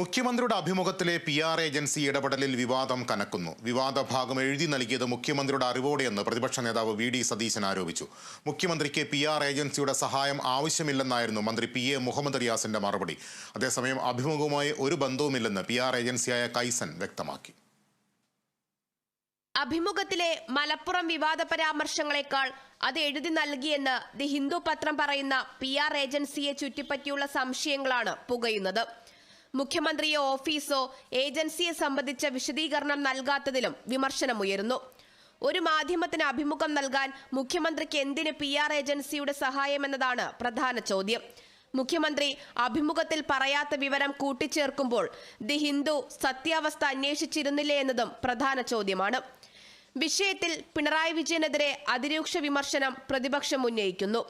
മുഖ്യമന്ത്രിയുടെ അഭിമുഖത്തിലെ P R agency ഇടപെടലിൽ വിവാദം കനക്കുന്നു. വിവാദ ഭാഗം എഴുതി നൽകിയത് മുഖ്യമന്ത്രിയുടെ അറിവോടെയെന്ന് പ്രതിപക്ഷ നേതാവ് വി ഡി സതീശൻ ആരോപിച്ചു. മുഖ്യമന്ത്രിക്ക് പി ആർ ഏജൻസിയുടെ സഹായം ആവശ്യമില്ലെന്നായിരുന്നു മന്ത്രി പി എ മുഹമ്മദ് റിയാസിന്റെ മറുപടി. അതേസമയം അഭിമുഖവുമായി ഒരു ബന്ധവുമില്ലെന്ന് പി ആർ ഏജൻസിയായ കൈസൻ വ്യക്തമാക്കി. അഭിമുഖത്തിലെ മലപ്പുറം വിവാദ പരാമർശങ്ങളെക്കാൾ അത് എഴുതി നൽകിയെന്ന് ദി ഹിന്ദു പത്രം പറയുന്ന പി ആർ ഏജൻസിയെ ചുറ്റിപ്പറ്റിയുള്ള സംശയങ്ങളാണ് പുകയുന്നത്. മുഖ്യമന്ത്രിയോ ഓഫീസോ ഏജൻസിയെ സംബന്ധിച്ച വിശദീകരണം നൽകാത്തതിലും വിമർശനമുയരുന്നു. ഒരു മാധ്യമത്തിന് അഭിമുഖം നൽകാൻ മുഖ്യമന്ത്രിക്ക് എന്തിന് പി ആർ ഏജൻസിയുടെ സഹായമെന്നതാണ് പ്രധാന ചോദ്യം. മുഖ്യമന്ത്രി അഭിമുഖത്തിൽ പറയാത്ത വിവരം കൂട്ടിച്ചേർക്കുമ്പോൾ ദി ഹിന്ദു സത്യാവസ്ഥ അന്വേഷിച്ചിരുന്നില്ലേ എന്നതും പ്രധാന ചോദ്യമാണ്. വിഷയത്തിൽ പിണറായി വിജയനെതിരെ അതിരൂക്ഷ വിമർശനം പ്രതിപക്ഷം ഉന്നയിക്കുന്നു.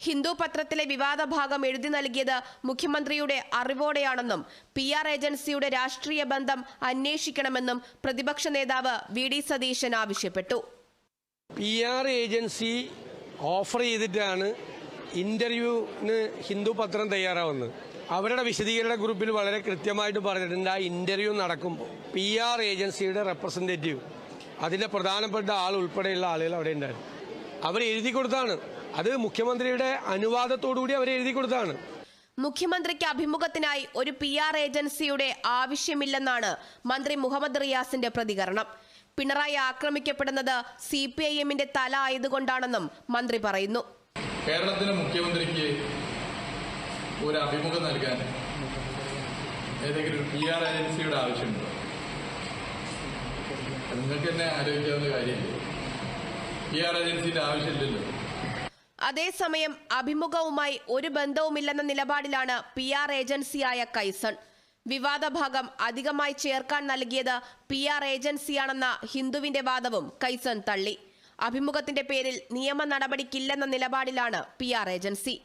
ഹിന്ദു പത്രത്തിലെ വിവാദ ഭാഗം എഴുതി നൽകിയത് മുഖ്യമന്ത്രിയുടെ അറിവോടെയാണെന്നും പി ആർ ഏജൻസിയുടെ രാഷ്ട്രീയ ബന്ധം അന്വേഷിക്കണമെന്നും പ്രതിപക്ഷ നേതാവ് വി ഡി സതീശൻ ആവശ്യപ്പെട്ടു. പി ആർ ഏജൻസി ഓഫർ ചെയ്തിട്ടാണ് ഇന്റർവ്യൂവിന് ഹിന്ദു പത്രം തയ്യാറാവുന്നത്. അവരുടെ വിശദീകരണ ഗ്രൂപ്പിൽ വളരെ കൃത്യമായിട്ട് പറഞ്ഞിട്ടുണ്ട് ആ ഇന്റർവ്യൂ നടക്കുമ്പോൾ പി ആർ ഏജൻസിയുടെ റെപ്രസെന്റേറ്റീവ് അതിന്റെ പ്രധാനപ്പെട്ട ആൾ ഉൾപ്പെടെയുള്ള ആളുകൾ അവിടെ ഉണ്ടായിരുന്നു. അവർ എഴുതി കൊടുത്താണ് അത് മുഖ്യമന്ത്രിയുടെ അനുവാദത്തോടുകൂടി അവർ എഴുതി കൊടുത്താണ് മുഖ്യമന്ത്രിക്ക് അഭിമുഖത്തിനായി ഒരു പി ആർ ഏജൻസിയുടെ ആവശ്യമില്ലെന്നാണ് മന്ത്രി മുഹമ്മദ് റിയാസിന്റെ പ്രതികരണം. പിണറായി ആക്രമിക്കപ്പെടുന്നത് സി പി ഐ എമ്മിന്റെ തല ആയതുകൊണ്ടാണെന്നും മന്ത്രി പറയുന്നു. കേരളത്തിലെ മുഖ്യമന്ത്രിക്ക് ഒരു അഭിമുഖം നൽകാൻ ഏതെങ്കിലും ഒരു പി ആർ ഏജൻസിയുടെ ആവശ്യമുണ്ടോ? നിങ്ങൾക്ക് തന്നെ ആലോചിക്കാവുന്ന കാര്യമില്ല? ആവശ്യമില്ലല്ലോ. അതേസമയം അഭിമുഖവുമായി ഒരു ബന്ധവുമില്ലെന്ന നിലപാടിലാണ് പി ആർ ഏജൻസിയായ കൈസൺ. വിവാദ ഭാഗം അധികമായി ചേർക്കാൻ നൽകിയത് പി ആർ ഏജൻസിയാണെന്ന ഹിന്ദുവിന്റെ വാദവും കൈസൺ തള്ളി. അഭിമുഖത്തിന്റെ പേരിൽ നിയമ നടപടിക്കില്ലെന്ന നിലപാടിലാണ് P R agency.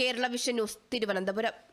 Kerala vision news Thiruvananthapuram.